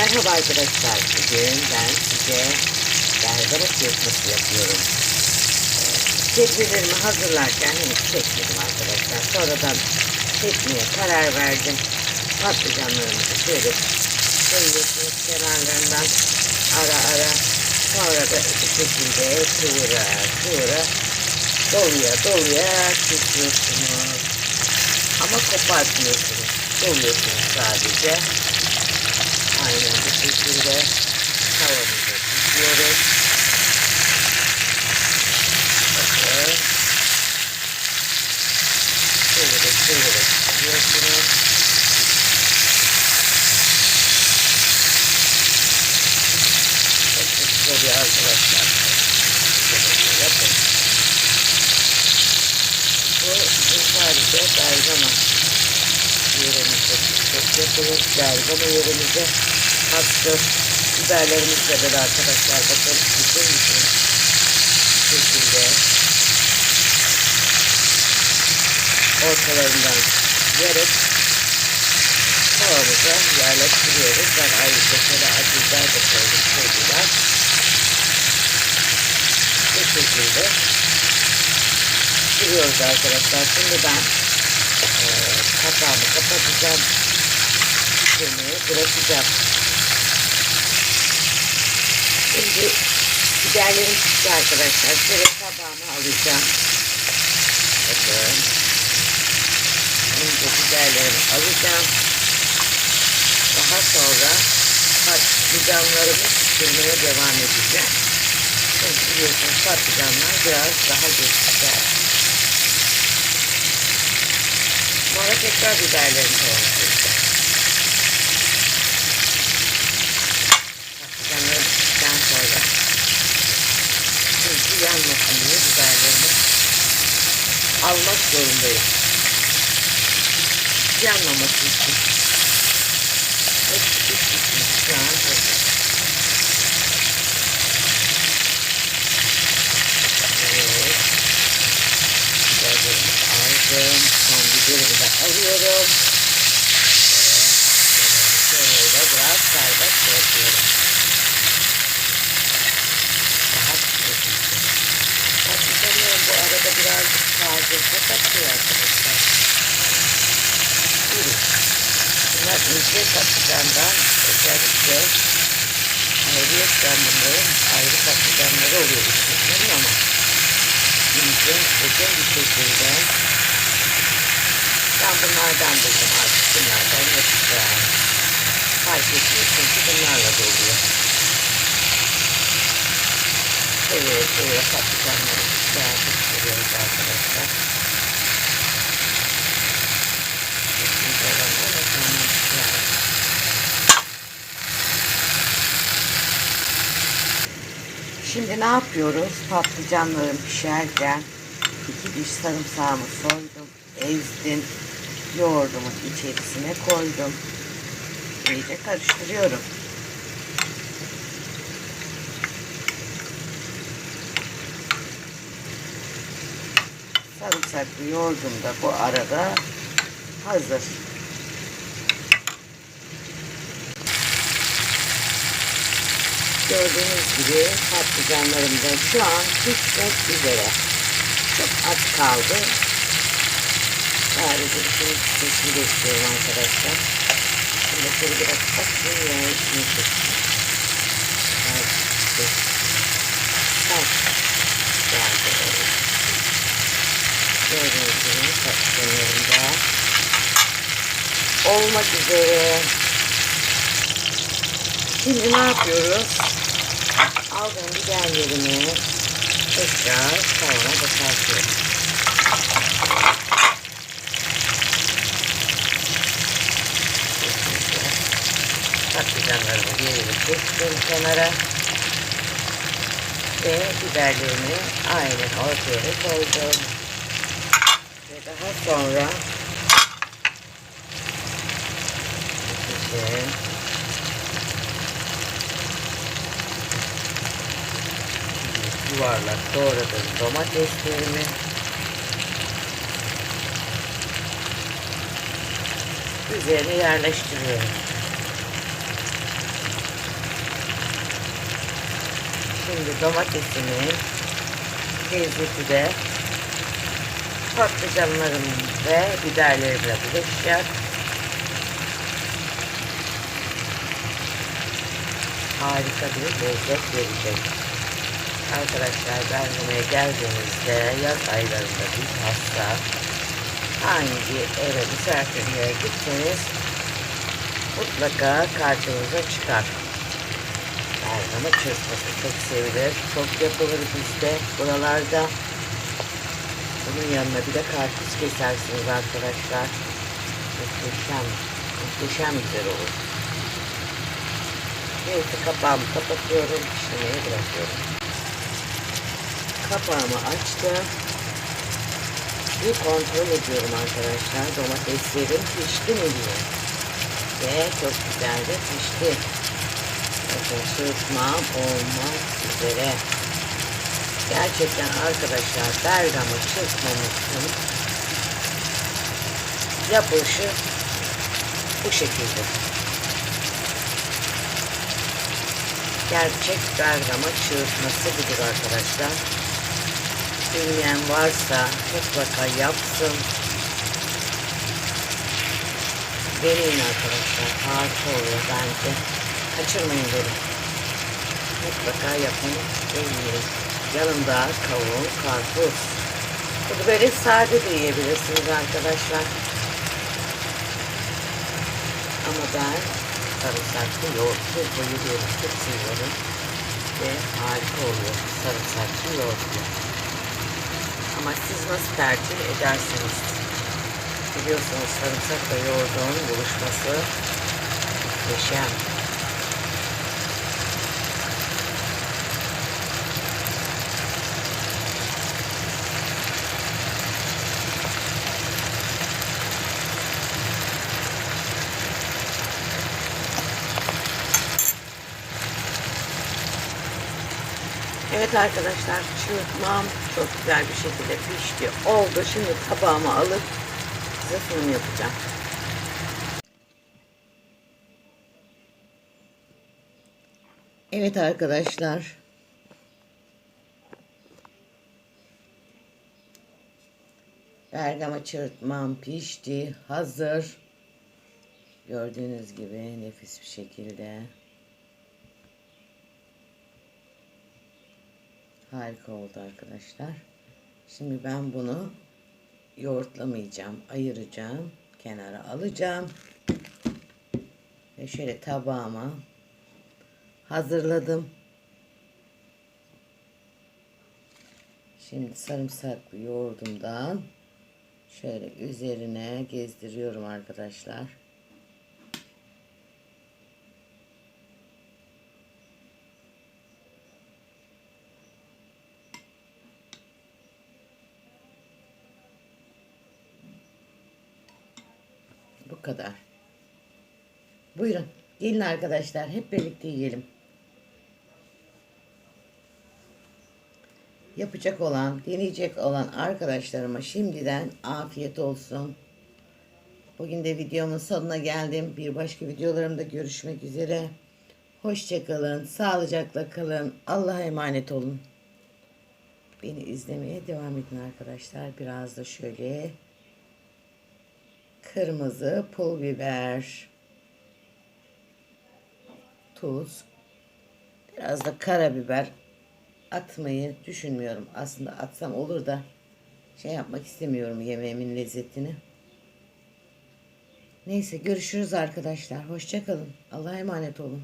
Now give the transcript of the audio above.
Merhaba arkadaşlar. Bugün ben size berberak yapması yapıyorum. Ee, Sebzelerimi hazırlarken hiç çekmedim arkadaşlar. Sonradan çekmeye karar verdim. Patlıcanlarımızı şöyle koyuyorsunuz kenarlarından ara ara. Sonra da bu şekilde kıvıra kıvıra doluya doluya kesiyorsunuz. Ama kopartmıyorsunuz. Doluyorsunuz sadece. Aynen bu şekilde tavamızı pişiriyoruz. Bakın. Şöyle şöyle pişiriyorsunuz. Bakın şöyle arkadaşlar. Şöyle yapın. Bu, bu sadece bergama yerimize yapılır. Bergama yerimize hastır. Biberlerimiz de arkadaşlar bakın bütün bütün şekilde ortalarından yarıp tavamıza yerleştiriyoruz. Ben ayrıca şöyle acı de koydum. Koydular. Bu şekilde pişiriyoruz arkadaşlar. Şimdi ben e, kapağını kapatacağım. Pişirmeye bırakacağım. Şimdi biberlerim pişti arkadaşlar. Şöyle tabağıma alacağım. Bakın. Önce biberlerimi alacağım. Daha sonra patlıcanlarımı pişirmeye devam edeceğim. Çünkü biliyorsunuz patlıcanlar biraz daha geç pişer. Sonra tekrar biberlerimi koyacağım. Patlıcanları piştikten sonra çünkü yanmasın diye biberlerimi almak zorundayım. Yanmaması için. Hepsi pişmiş şu an hazır. Evet. Biberlerimi aldım. Son biberimi de. Ve şöyle biraz serbest bırakıyorum. Daha pişmesin. Patlıcanlarım bu arada birazcık taze kapatıyor arkadaşlar. Buyurun. Bunlar ince patlıcandan özellikle ayrıyetten bunların ayrı patlıcanları oluyor içmişlerin ama ince uzun bir şekilde ben bunlardan buldum artık bunlardan yapacağım. Fark etmiyor çünkü bunlarla da oluyor. Şöyle şöyle patlıcanları güzel pişiriyoruz arkadaşlar. Şimdi ne yapıyoruz? Patlıcanlarım pişerken iki diş sarımsağımı soydum, ezdim, yoğurdumun içerisine koydum. İyice karıştırıyorum. Sarımsaklı yoğurdum da bu arada hazır. Gördüğünüz gibi patlıcanlarım da şu an pişmek üzere. Çok az kaldı. Sadece bütün pişmesini arkadaşlar. Şimdi şöyle biraz ya içine. Evet, işte. Bak. Geldi evet. Gördüğünüz gibi olmak üzere. Şimdi ne yapıyoruz? Aldığım biberlerimi tekrar tavana boşaltıyorum. Patlıcanlarımı geri çektim kenara. Ve biberlerimi aynen ortaya koydum sonra. Şişe yuvarlak doğradığım domateslerimi üzerine yerleştiriyorum. Şimdi domatesimin lezzeti de patlıcanlarım ve biberlerimle buluşacak. Harika bir lezzet verecek. Arkadaşlar Bergama'ya geldiğinizde yaz aylarında bir hasta hangi eve misafirliğe gitseniz mutlaka karşınıza çıkar. Bergama çırpması çok sevilir. Çok yapılır bizde buralarda. Bunun yanına bir de karpuz kesersiniz arkadaşlar. Muhteşem, muhteşem güzel olur. Neyse kapağımı kapatıyorum. Pişirmeye bırakıyorum. Kapağımı açtım. Bir kontrol ediyorum arkadaşlar. Domateslerim pişti mi diye. Ve çok güzel de pişti. Bakın çırpmam olmak üzere. Gerçekten arkadaşlar Bergama çırpmamızın yapılışı bu şekilde. Gerçek Bergama çırpması budur arkadaşlar. Bilmeyen varsa mutlaka yapsın. Deneyin arkadaşlar. Harika oluyor bence. Kaçırmayın derim. Mutlaka yapın. Deneyin. Yanında kavun, karpuz. Bunu böyle sade de yiyebilirsiniz arkadaşlar. Ama ben sarımsaklı yoğurtlu bayılıyorum. Çok seviyorum. Ve harika oluyor sarımsaklı yoğurtlu. Ama siz nasıl tercih edersiniz? Biliyorsunuz sarımsakla yoğurdun buluşması muhteşem. Evet arkadaşlar çırpmam çok güzel bir şekilde pişti. Oldu. Şimdi tabağıma alıp size sunum yapacağım. Evet arkadaşlar. Bergama çırpmam pişti. Hazır. Gördüğünüz gibi nefis bir şekilde. Harika oldu arkadaşlar. Şimdi ben bunu yoğurtlamayacağım. Ayıracağım. Kenara alacağım. Ve şöyle tabağıma hazırladım. Şimdi sarımsaklı yoğurdumdan şöyle üzerine gezdiriyorum arkadaşlar. Kadar. Buyurun. Gelin arkadaşlar. Hep birlikte yiyelim. Yapacak olan, deneyecek olan arkadaşlarıma şimdiden afiyet olsun. Bugün de videomun sonuna geldim. Bir başka videolarımda görüşmek üzere. Hoşçakalın. Sağlıcakla kalın. Allah'a emanet olun. Beni izlemeye devam edin arkadaşlar. Biraz da şöyle kırmızı pul biber, tuz, biraz da karabiber atmayı düşünmüyorum. Aslında atsam olur da şey yapmak istemiyorum yemeğimin lezzetini. Neyse görüşürüz arkadaşlar. Hoşçakalın. Allah'a emanet olun.